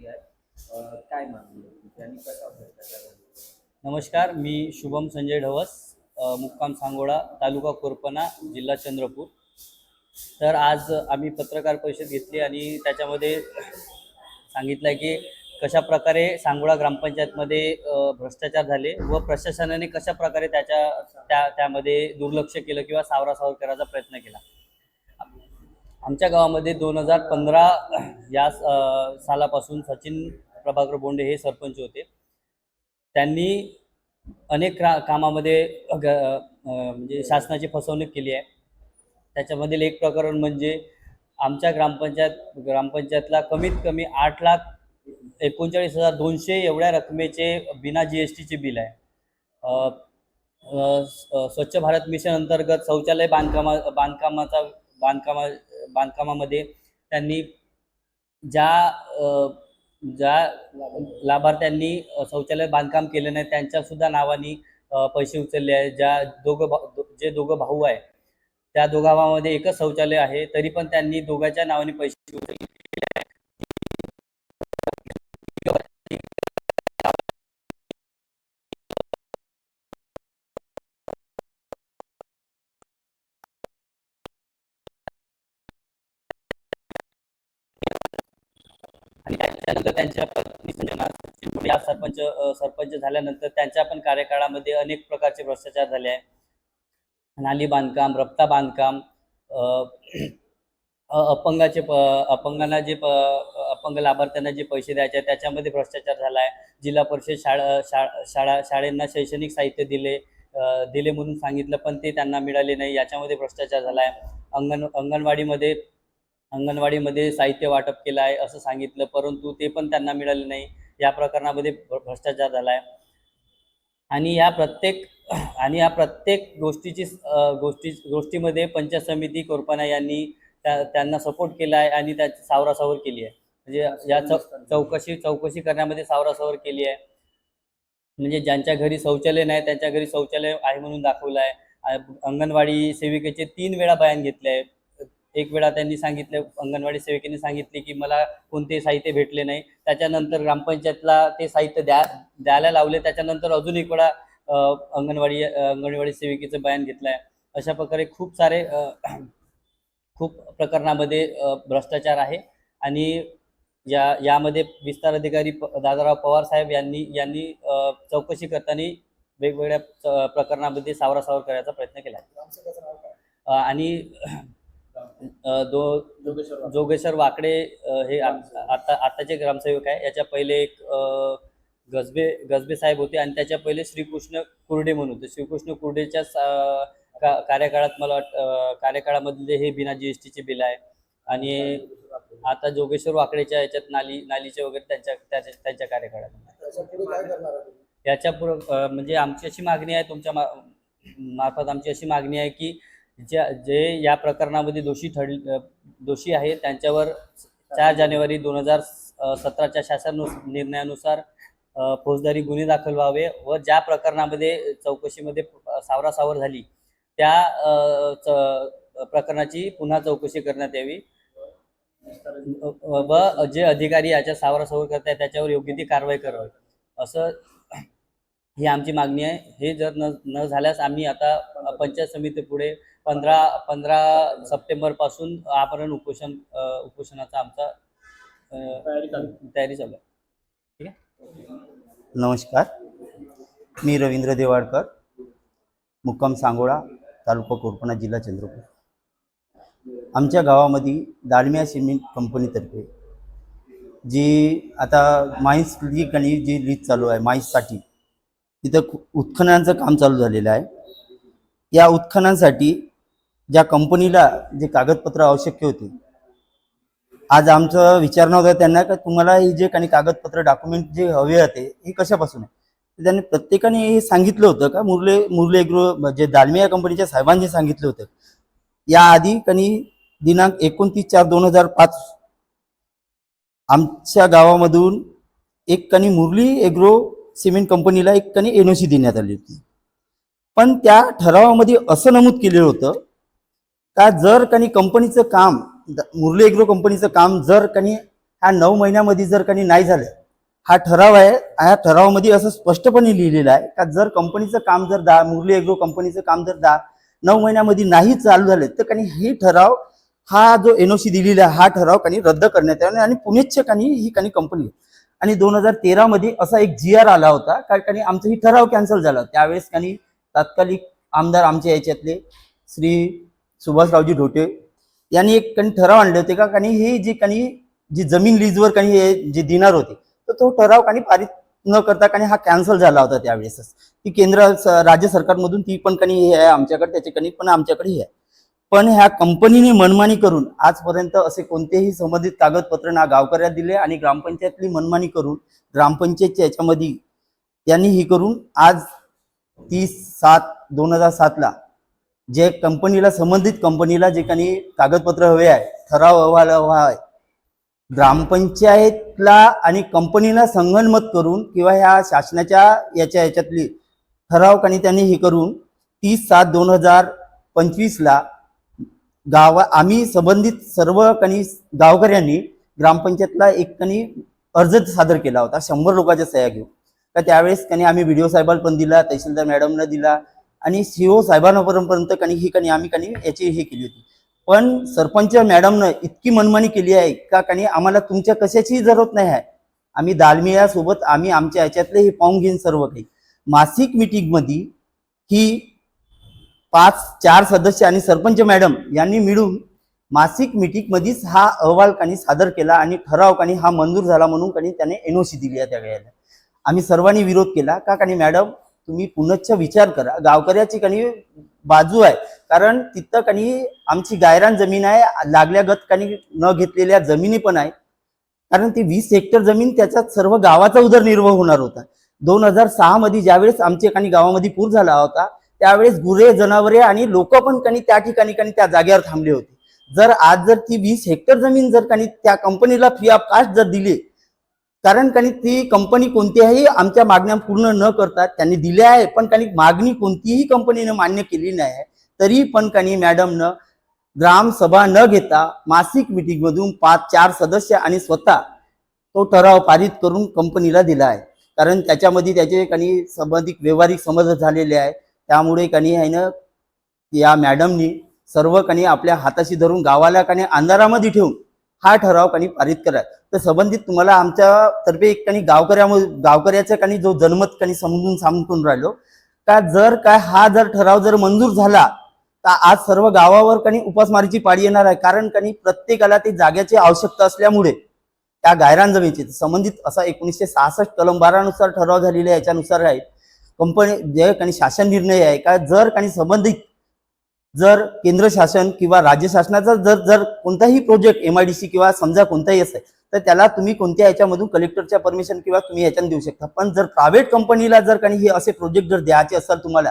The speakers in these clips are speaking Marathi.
मागणी आहे काय मागणी आणि नमस्कार मी शुभम संजय ढवस मुक्काम सांगोडा तालुका कोरपना जिल्हा चंद्रपूर. तर आज आम्ही पत्रकार परिषद घेतली आणि त्याच्यामध्ये सांगितलं की कशा प्रकारे सांगोळा ग्रामपंचायतमध्ये भ्रष्टाचार झाले व प्रशासनाने कशा प्रकारे त्याच्या त्या त्यामध्ये दुर्लक्ष केलं किंवा सावरासावर करायचा प्रयत्न केला. आमच्या गावामध्ये दोन हजार पंधरा या सालापासून सचिन प्रभाकर बोंडे हे सरपंच होते. त्यांनी अनेक रा कामामध्ये ग- म्हणजे शासनाची फसवणूक केली आहे. त्याच्यामधील एक प्रकरण म्हणजे आमच्या ग्रामपंचायत ग्रामपंचायतला कमीत कमी आठ लाख एकोणचाळीस हजार दोनशे एवढ्या रकमेचे बिना जी एस टीचे बिल आहे. स्वच्छ भारत मिशन अंतर्गत शौचालय बांधकामा बांधकामाचा बांधकामा बांधकामामध्ये त्यांनी ज्या अ, ज्या लाभार्थ्यांनी शौचालय बांधकाम केलं नाही त्यांच्या सुद्धा नावानी पैसे उचलले आहे ज्या दोघं भा जे दोघं भाऊ आहे त्या दोघा भावामध्ये एकच शौचालय आहे तरी पण त्यांनी दोघांच्या नावाने पैसे सरपंच सरपंच झाल्यानंतर त्यांच्या पण कार्यकाळामध्ये अनेक प्रकारचे भ्रष्टाचार झाले आहे नाली बांधकाम रप्ता बांधकाम अपंगाचे प अपंगांना जे प अपंग लाभार्थ्यांना जे पैसे द्यायचे त्याच्यामध्ये भ्रष्टाचार झाला आहे जिल्हा परिषद शाळा शाळा शाळा शाळेंना शैक्षणिक साहित्य दिले दिले म्हणून सांगितलं पण ते त्यांना मिळाले नाही. याच्यामध्ये भ्रष्टाचार झाला आहे अंगण अंगणवाडीमध्ये अंगणवाडीमध्ये साहित्य वाटप केलं आहे असं सांगितलं परंतु ते पण त्यांना मिळाले नाही. या प्रकरणामध्ये भ्रष्टाचार झाला आहे आणि या प्रत्येक आणि या प्रत्येक गोष्टीची गोष्टी गोष्टीमध्ये पंचायत समिती कोरपाना यांनी त्या त्यांना सपोर्ट केला आहे आणि त्याची सावरासावर केली आहे. म्हणजे या चौ चौकशी चौकशी करण्यामध्ये सावरासावर केली आहे. म्हणजे ज्यांच्या घरी शौचालय नाही त्यांच्या घरी शौचालय आहे म्हणून दाखवलं आहे अंगणवाडी सेविकेचे तीन वेळा बयान घेतले आहे एक वेळा त्यांनी सांगितलं अंगणवाडी सेविकेने सांगितले की मला कोणते साहित्य भेटले नाही. त्याच्यानंतर ग्रामपंचायतला ते साहित्य द्या द्यायला लावले. त्याच्यानंतर अजून एक वेळा अंगणवाडी अंगणवाडी सेविकेचं बयान घेतलं आहे अशा प्रकारे खूप सारे खूप प्रकरणामध्ये भ्रष्टाचार आहे. आणि या यामध्ये विस्तार अधिकारी दादाराव पवार साहेब यांनी यांनी चौकशी करताना वेगवेगळ्या प्रकरणामध्ये सावरासावर करायचा प्रयत्न केला. आहे आणि दो जोगेश्वर वाकडे हे आता आताचे ग्रामसेवक आहे. याच्या पहिले एक गजबे गजबे साहेब होते आणि त्याच्या पहिले श्रीकृष्ण कुर्डे म्हणून होते. श्रीकृष्ण कुर्डेच्या का- कार्यकाळात मला वाट कार्यकाळामधले हे बिना जी एस टीचे बिल आहे आणि आता जोगेश्वर वाकडेच्या याच्यात नाली नालीचे वगैरे त्यांच्या त्याच्या त्यांच्या कार्यकाळात याच्या पुढं म्हणजे आमची अशी मागणी आहे तुमच्या मार्फत आमची अशी मागणी आहे की ज्या जे या प्रकरणामध्ये दोषी ठर दोषी आहे त्यांच्यावर चार जानेवारी दोन हजार सतराच्या शासन निर्णयानुसार फौजदारी गुन्हे दाखल व्हावे व ज्या प्रकरणामध्ये चौकशीमध्ये सावरासावर झाली त्या च- प्रकरणाची पुन्हा चौकशी करण्यात यावी. व जे अधिकारी याच्या सावरासावर करतायत त्याच्यावर योग्य ती कारवाई करावी. असं ही आमची मागणी आहे. हे जर न न झाल्यास आम्ही आता पंचायत समिती पुढे पंधरा पंधरा सप्टेंबरपासून आमरण उपोषण उपोषणाचा आमचा तयारी चालू. आहे. ठीक आहे? नमस्कार. मी रवींद्र देवाडकर मुक्काम सांगोळा तालुका कोरपणा जिल्हा चंद्रपूर. आमच्या गावामध्ये दालमिया सिमेंट कंपनीतर्फे जी आता माईन्स लीग आणि जी लीज चालू आहे माईन्ससाठी तिथं खू- उत्खननाचं काम चालू झालेलं आहे. या उत्खननासाठी ज्या कंपनीला जे कागदपत्र आवश्यक होते. आज आमचं विचारणं होतं त्यांना का तुम्हाला हे जे काही कागदपत्र डॉक्युमेंट जे हवे होते हे कशापासून आहे? त्यांनी प्रत्येकाने हे सांगितलं होतं का मुरले मुरले गृह जे दालमिया कंपनीच्या साहेबांनी सांगितलं होतं. याआधी कनी दिनांक एकोणतीस चार दोन हजार पाच आमच्या गावामधून एक कणी मुरली एग्रो सिमेंट कंपनीला एक कणी एन ओ सी देण्यात आली होती. पण त्या ठरावामध्ये असं नमूद केलेलं होतं का जर काही कंपनीचं काम मुरली एग्रो कंपनीचं काम जर कनी ह्या नऊ महिन्यामध्ये जर काही नाही झालं हा ठराव आहे ह्या ठरावामध्ये असं स्पष्टपणे लिहिलेलं आहे का जर कंपनीचं काम जर दहा मुरली एग्रो कंपनीचं काम जर दहा नऊ महिन्यामध्ये नाही चालू झालं तर काही ही ठराव हा जो एनओसी दिलेला आहे हा ठराव काही रद्द करण्यात यावा आणि पुणेच्या काही ही काही कंपनी आणि दोन हजार तेरामध्ये असा एक जी आर आला होता कारण काही आमचा ही ठराव कॅन्सल झाला. त्यावेळेस काही तात्कालिक आमदार आमच्या याच्यातले श्री सुभाषरावजी ढोटे यांनी एक काही ठराव आणले होते का? काही ही जी काही जी जमीन लीजवर काही हे जे देणार होते तर तो ठराव काही पारित न करता काही हा कॅन्सल झाला होता त्यावेळेसच. ती केंद्र राज्य सरकारमधून ती पण काही हे आहे आमच्याकडे त्याची काही पण आमच्याकडे हे आहे. पण ह्या कंपनीने मनमानी करून आजपर्यंत असे कोणतेही संबंधित कागदपत्र ना गावकऱ्या दिले आणि ग्रामपंचायतली मनमानी करून ग्रामपंचायतच्या याच्यामध्ये त्यांनी ही करून आज तीस सात दोन हजार सातला जे कंपनीला संबंधित कंपनीला जे काही कागदपत्र हवे आहे ठराव अहवाल हवा आहे ग्रामपंचायतला आणि कंपनीला संगनमत करून किंवा ह्या शासनाच्या याच्या याच्यातली ठराव काही त्यांनी हे करून तीस सात दोन हजार पंचवीसला गावा आम्ही संबंधित सर्व कणी गावकऱ्यांनी ग्रामपंचायतला एक कणी अर्ज सादर केला होता शंभर लोकांच्या सह्या घेऊन. तर त्यावेळेस कणी आम्ही व्हिडिओ साहेबाला पण दिला तहसीलदार मॅडमला दिला आणि सीओ साहेबांपर्यंत कणी ही कणी आम्ही कणी याची हे केली होती. पण सरपंच मॅडमनं इतकी मनमानी केली आहे का कणी आम्हाला तुमच्या कशाचीही जरूरत नाही आहे. आम्ही दालमियासोबत आम्ही आमच्या याच्यातले हे पाहून घेईन सर्व काही. मासिक मिटिंगमध्ये ही पाच चार सदस्य आणि सरपंच मॅडम यांनी मिळून मासिक मिटिंगमध्येच हा अहवाल कानी सादर केला आणि ठराव कानी हा मंजूर झाला म्हणून कानी त्याने एनओसी दिली आहे त्या वेळेला. आम्ही सर्वांनी विरोध केला का कानी मॅडम तुम्ही पुनश्च विचार करा. गावकऱ्याची कानी बाजू आहे. कारण तिथं कानी आमची गायरान जमीन आहे. लागल्यागत कानी न घेतलेल्या जमिनी पण आहे. कारण ती वीस हेक्टर जमीन त्याच्यात सर्व गावाचा उदरनिर्वाह होणार होता. दोन हजार सहा मध्ये ज्यावेळेस आमच्या काही गावामध्ये पूर झाला होता त्यावेळेस गुरे जनावरे आणि लोक पण काही त्या ठिकाणी काही त्या जागेवर थांबले होते. जर आज जर ती वीस हेक्टर जमीन जर काही त्या कंपनीला फ्री ऑफ कास्ट जर दिली कारण काही ती कंपनी कोणत्याही आमच्या मागण्या पूर्ण न करता त्यांनी दिल्या आहे पण काही मागणी कोणतीही कंपनीनं मान्य केली नाही आहे तरी पण काही मॅडमनं ग्रामसभा न घेता मासिक मिटिंगमधून पाच चार सदस्य आणि स्वतः तो ठराव पारित करून कंपनीला दिला आहे. कारण त्याच्यामध्ये त्याचे काही संबंधित व्यवहारिक समज झालेले आहे त्यामुळे काही आहे ना या मॅडमनी सर्व काही आपल्या हाताशी धरून गावाला काही अंधारामध्ये ठेवून हा ठराव काही पारित करा तर संबंधित तुम्हाला आमच्या तर्फे एक काही गावकऱ्या गावकऱ्याचा काही जो जनमत काही समजून सांगून राहिलो का जर काय हा जर ठराव जर मंजूर झाला तर आज सर्व गावावर काही उपासमारीची पाळी येणार आहे. कारण काही प्रत्येकाला ती जाग्याची आवश्यकता असल्यामुळे त्या गायरान जमिनीची संबंधित असा एकोणीसशे सहासष्ट कलम बारानुसार ठराव झालेला आहे याच्यानुसार आहे. कंपनी जे काही शासन निर्णय आहे का जर काही संबंधित जर केंद्र शासन किंवा राज्य शासनाचा जर जर कोणताही project M I D C किंवा समजा कोणताही असेल तर त्याला तुम्ही कोणत्या याच्यामधून कलेक्टरच्या परमिशन किंवा तुम्ही याच्याने देऊ शकता. पण जर प्रायव्हेट कंपनीला जर काही हे असे प्रोजेक्ट जर द्यायचे असेल तुम्हाला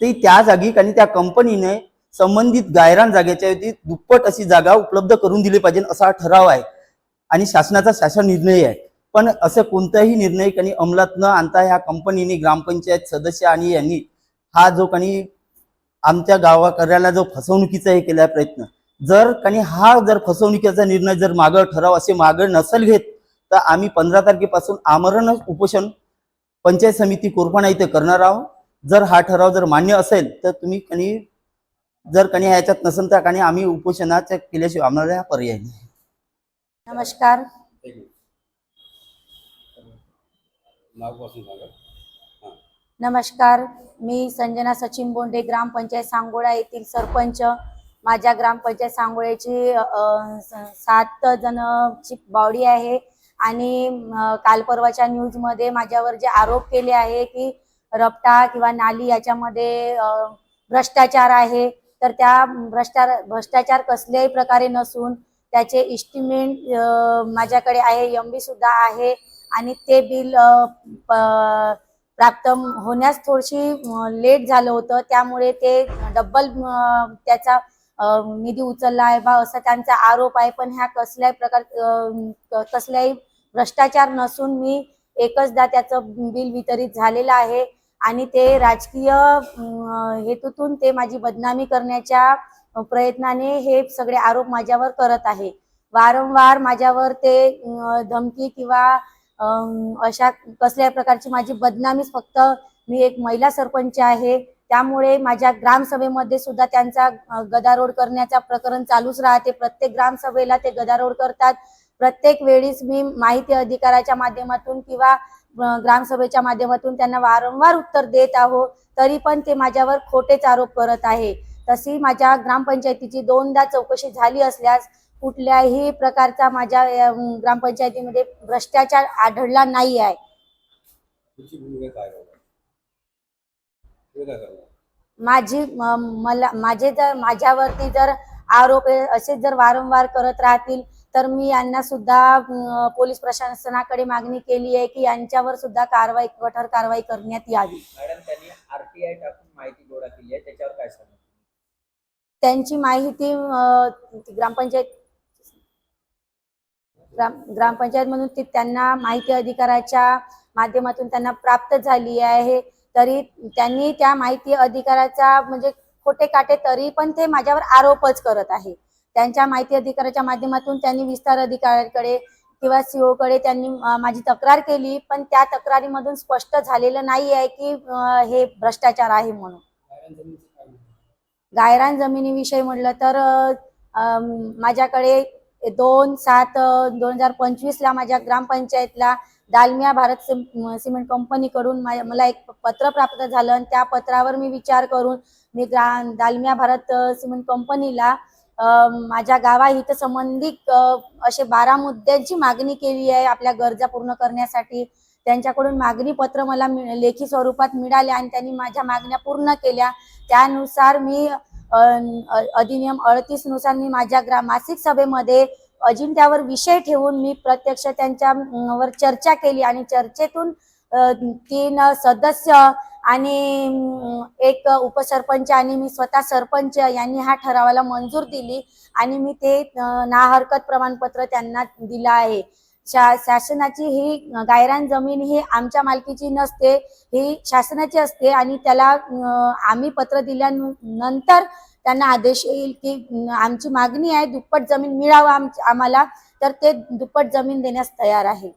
ते त्या जागी आणि त्या कंपनीने संबंधित गायरान जागेच्या ऐवजी दुप्पट अशी जागा उपलब्ध करून दिली पाहिजे असा ठराव आहे. आणि शासनाचा शासन निर्णय आहे. पण असं कोणताही निर्णय काही अंमलात न आणता ह्या कंपनीने ग्रामपंचायत सदस्य आणि यांनी हा जो काही आमच्या गावाकऱ्याला जो फसवणुकीचा हे केला प्रयत्न जर काही हा जर फसवणुकीचा निर्णय जर मागं ठराव असे मागं नसेल घेत तर आम्ही पंधरा तारखेपासून आमरण उपोषण पंचायत समिती कोरपाणा इथे करणार आहोत. जर हा ठराव जर मान्य असेल तर तुम्ही काही जर काही ह्याच्यात नसेल तर काही आम्ही उपोषणाच्या केल्याशिवाय आम्हाला हा पर्याय नाही. नमस्कार. नागपासून सांगा नमस्कार मी संजना सचिन बोंडे ग्रामपंचायत सांगोळा येथील सरपंच. माझ्या ग्रामपंचायत सांगोळ्याची सात जणची बावडी आहे आणि काल परवाच्या न्यूजमध्ये माझ्यावर जे आरोप केले आहे की रपटा किंवा नाली याच्यामध्ये भ्रष्टाचार आहे तर त्या भ्रष्टाचार भ्रष्टाचार कसल्याही प्रकारे नसून त्याचे इस्टिमेंट माझ्याकडे आहे एम बी सुद्धा आहे आणि ते बिल प- प्राप्त होण्यास थोडीशी लेट झालं होतं. त्यामुळे ते डबल त्याचा निधी उचलला आहे बा असा त्यांचा आरोप आहे. पण ह्या कसल्याही प्रकार कसल्याही भ्रष्टाचार नसून मी एकचदा त्याचं बिल वितरित झालेलं आहे. आणि ते राजकीय हेतूतून ते माझी बदनामी करण्याच्या प्रयत्नाने हे सगळे आरोप माझ्यावर करत आहे. वारंवार माझ्यावर ते धमकी किंवा अशा कसल्या प्रकारची माझी बदनामीच फक्त मी एक महिला सरपंच आहे. त्यामुळे माझ्या ग्रामसभेमध्ये सुद्धा त्यांचा गदारोड करण्याचा प्रकरण चालूच राहते. प्रत्येक ग्रामसभेला ते गदारोड करतात. प्रत्येक वेळीच मी माहिती अधिकाराच्या माध्यमातून किंवा ग्रामसभेच्या माध्यमातून त्यांना वारंवार उत्तर देत आहो तरी पण ते माझ्यावर खोटेच आरोप करत आहे. तशी माझ्या ग्रामपंचायतीची दोनदा चौकशी झाली असल्यास कुठल्याही प्रकारचा माझ्या ग्रामपंचायतीमध्ये भ्रष्टाचार आढळला नाही आहे. माझी मला माझे जर माझ्यावरती जर आरोप असेच जर वारंवार करत राहतील तर मी यांना सुद्धा पोलीस प्रशासनाकडे मागणी केली आहे की यांच्यावर सुद्धा कारवाई कठोर कारवाई करण्यात यावी. मॅडम त्यांनी आरटीआय टाकून माहिती गोळा केली आहे त्याच्यावर काय सांगा त्यांची माहिती ग्रामपंचायत ग्राम ग्रामपंचायत म्हणून ती त्यांना माहिती अधिकाराच्या माध्यमातून त्यांना प्राप्त झाली आहे. तरी त्यांनी त्या माहिती अधिकाराचा म्हणजे खोटे काटे तरी पण ते माझ्यावर आरोपच करत आहे. त्यांच्या माहिती अधिकाराच्या माध्यमातून त्यांनी विस्तार अधिकाऱ्याकडे किंवा सीओ कडे त्यांनी माझी तक्रार केली पण त्या तक्रारीमधून स्पष्ट झालेलं नाही आहे की हे भ्रष्टाचार आहे म्हणून. गायरान जमिनीविषयी म्हटलं तर माझ्याकडे दोन सात दोन हजार पंचवीसला माझ्या ग्रामपंचायतला दालमिया भारत सिम- सिमेंट कंपनीकडून मा- मला एक पत्र प्राप्त झालं आणि त्या पत्रावर मी विचार करून मी ग्रा दालमिया भारत सिमेंट कंपनीला माझ्या गावाहित संबंधित असे बारा मुद्द्यांची मागणी केली आहे आपल्या गरजा पूर्ण करण्यासाठी. त्यांच्याकडून मागणी पत्र मला मि- लेखी स्वरूपात मिळाले आणि त्यांनी माझ्या मागण्या पूर्ण केल्या. त्यानुसार मी अधिनियम अडतीसनुसार मी माझ्या ग्राम मासिक सभेमध्ये अजिंठ्यावर विषय ठेवून मी प्रत्यक्ष त्यांच्या वर चर्चा केली आणि चर्चेतून तीन सदस्य आणि एक उपसरपंच आणि मी स्वतः सरपंच यांनी हा ठरावाला मंजूर दिली आणि मी ते ना नाहरकत प्रमाणपत्र त्यांना दिलं आहे. शा शासनाची ही गायरान जमीन ही आमच्या मालकीची नसते ही शासनाची असते आणि त्याला आम्ही पत्र दिल्यानंतर त्यांना आदेश येईल की आमची मागणी आहे दुप्पट जमीन मिळावं आम आम्हाला तर ते दुप्पट जमीन देण्यास तयार आहे.